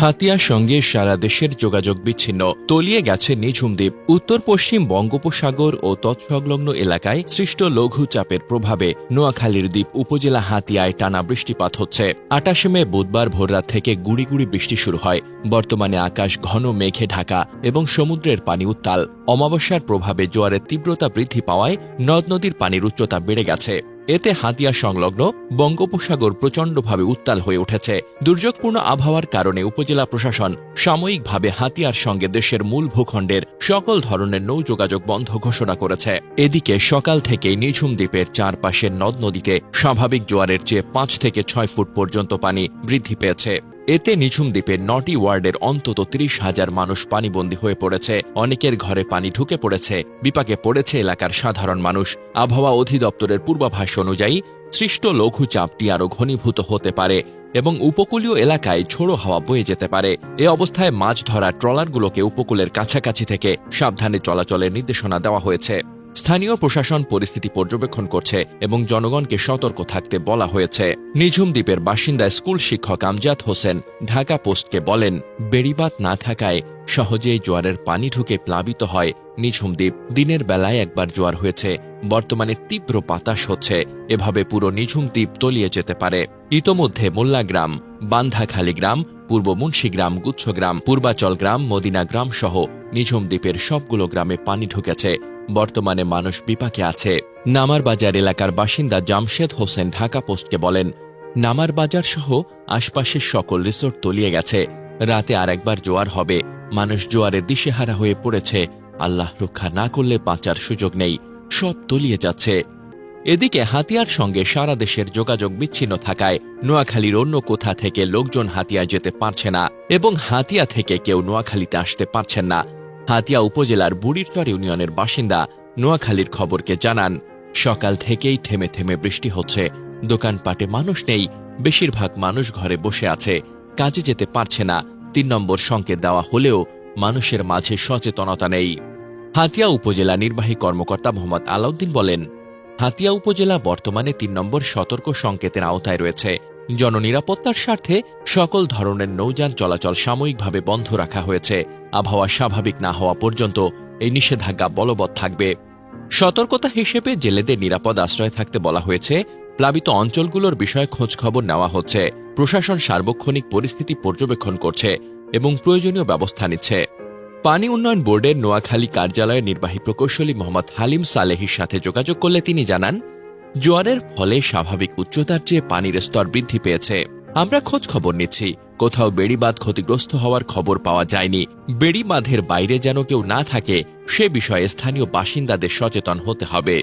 হাতিয়ার সঙ্গে সারা দেশের যোগাযোগ বিচ্ছিন্ন। তলিয়ে গেছে নিঝুম দ্বীপ। উত্তর, পশ্চিম বঙ্গোপসাগর ও তৎসংলগ্ন এলাকায় সৃষ্ট লঘু চাপের প্রভাবে নোয়াখালীর দ্বীপ উপজেলা হাতিয়ায় টানা বৃষ্টিপাত হচ্ছে। আটাশে মে বুধবার ভোররাত থেকে গুড়ি গুড়ি বৃষ্টি শুরু হয়। বর্তমানে আকাশ ঘন মেঘে ঢাকা এবং সমুদ্রের পানি উত্তাল। অমাবস্যার প্রভাবে জোয়ারের তীব্রতা বৃদ্ধি পাওয়ায় নদ নদীর পানির উচ্চতা বেড়ে গেছে। এতে হাতিয়া সংলগ্ন বঙ্গোপসাগর প্রচণ্ডভাবে উত্তাল হয়ে উঠেছে। দুর্যোগপূর্ণ আবহাওয়ার কারণে উপজেলা প্রশাসন সাময়িকভাবে হাতিয়ার সঙ্গে দেশের মূল ভূখণ্ডের সকল ধরনের নৌ যোগাযোগ বন্ধ ঘোষণা করেছে। এদিকে সকাল থেকেই নিঝুম দ্বীপের চারপাশের নদ নদীতে স্বাভাবিক জোয়ারের চেয়ে পাঁচ থেকে ছয় ফুট পর্যন্ত পানি বৃদ্ধি পেয়েছে। এতে নিঝুম দ্বীপের নটি ওয়ার্ডের অন্তত ত্রিশ হাজার মানুষ পানিবন্দী হয়ে পড়েছে। অনেকের ঘরে পানি ঢুকে পড়েছে। বিপাকে পড়েছে এলাকার সাধারণ মানুষ। আবহাওয়া অধিদপ্তরের পূর্বাভাস অনুযায়ী, সৃষ্ট লঘুচাপটি আরও ঘনীভূত হতে পারে এবং উপকূলীয় এলাকায় ঝোড়ো হাওয়া বয়ে যেতে পারে। এ অবস্থায় মাছ ধরা ট্রলারগুলোকে উপকূলের কাছাকাছি থেকে সাবধানে চলাচলের নির্দেশনা দেওয়া হয়েছে। স্থানীয় প্রশাসন পরিস্থিতি পর্যবেক্ষণ করছে এবং জনগণকে সতর্ক থাকতে বলা হয়েছে। নিঝুম দ্বীপের বাসিন্দা স্কুল শিক্ষক আমজাদ হোসেন ঢাকা পোস্টকে বলেন বেড়িবাত না থাকায় সহজেই জোয়ারের পানি ঢুকে প্লাবিত হয় নিঝুম দ্বীপ। দিনের বেলায় একবার জোয়ার হয়েছে, বর্তমানে তীব্র বাতাস হচ্ছে। এভাবে পুরো নিঝুম দ্বীপ তলিয়ে যেতে পারে। ইতোমধ্যে মোল্লা গ্রাম, বান্ধাখালী গ্রাম, পূর্ব মুন্সিগ্রাম গুচ্ছগ্রাম পূর্বাচল গ্রাম, মদিনা গ্রাম সহ নিঝুম দ্বীপের সবগুলো গ্রামে পানি ঢুকেছে। বর্তমানে মানুষ বিপাকে আছে। নামার বাজার এলাকার বাসিন্দা জামশেদ হোসেন ঢাকা পোস্টকে বলেন, নামার বাজার সহ আশপাশের সকল রিসোর্ট তলিয়ে গেছে। রাতে আরেকবার জোয়ার হবে। মানুষ জোয়ারে দিশেহারা হয়ে পড়েছে। আল্লাহ রক্ষা না করলে বাঁচার সুযোগ নেই। সব তলিয়ে যাচ্ছে। এদিকে হাতিয়ার সঙ্গে সারা দেশের যোগাযোগ বিচ্ছিন্ন থাকায় নোয়াখালীর অন্য কোথা থেকে লোকজন হাতিয়া যেতে পারছে না এবং হাতিয়া থেকে কেউ নোয়াখালীতে আসতে পারছেন না। হাতিয়া উপজেলার বুড়িরচর ইউনিয়নের বাসিন্দা নোয়াখালীর খবরকে জানান, সকাল থেকেই থেমে থেমে বৃষ্টি হচ্ছে। দোকানপাটে মানুষ নেই, বেশিরভাগ মানুষ ঘরে বসে আছে। কাজে যেতে পারছে না, তিন নম্বর সংকেত দেওয়া হলেও মানুষের মাঝে সচেতনতা নেই। হাতিয়া উপজেলা নির্বাহী কর্মকর্তা মোহাম্মদ আলাউদ্দিন বলেন, হাতিয়া উপজেলা বর্তমানে তিন নম্বর সতর্ক সংকেতের আওতায় রয়েছে। জননিরাপত্তার স্বার্থে সকল ধরনের নৌযান চলাচল সাময়িকভাবে বন্ধ রাখা হয়েছে। আবহাওয়া স্বাভাবিক না হওয়া পর্যন্ত এই নিষেধাজ্ঞা বলবৎ থাকবে। সতর্কতা হিসেবে জেলেদের নিরাপদ আশ্রয়ে থাকতে বলা হয়েছে, প্লাবিত অঞ্চলগুলোর বিষয়ে খোঁজখবর নেওয়া হচ্ছে, প্রশাসন সার্বক্ষণিক পরিস্থিতি পর্যবেক্ষণ করছে এবং প্রয়োজনীয় ব্যবস্থা নিচ্ছে। পানি উন্নয়ন বোর্ডের নোয়াখালী কার্যালয়ের নির্বাহী প্রকৌশলী মোহাম্মদ হালিম সালেহির সাথে যোগাযোগ করলে তিনি জানান, জোয়ারের ফলে স্বাভাবিক উচ্চতার চেয়ে পানির স্তর বৃদ্ধি পেয়েছে। আমরা খোঁজ খবর নিচ্ছি কোথাও বেড়িবাঁধ ক্ষতিগ্রস্ত হওয়ার খবর পাওয়া যায়নি। বেড়িবাঁধের বাইরে যেন কেউ না থাকে, সে বিষয়ে স্থানীয় বাসিন্দাদের সচেতন হতে হবে।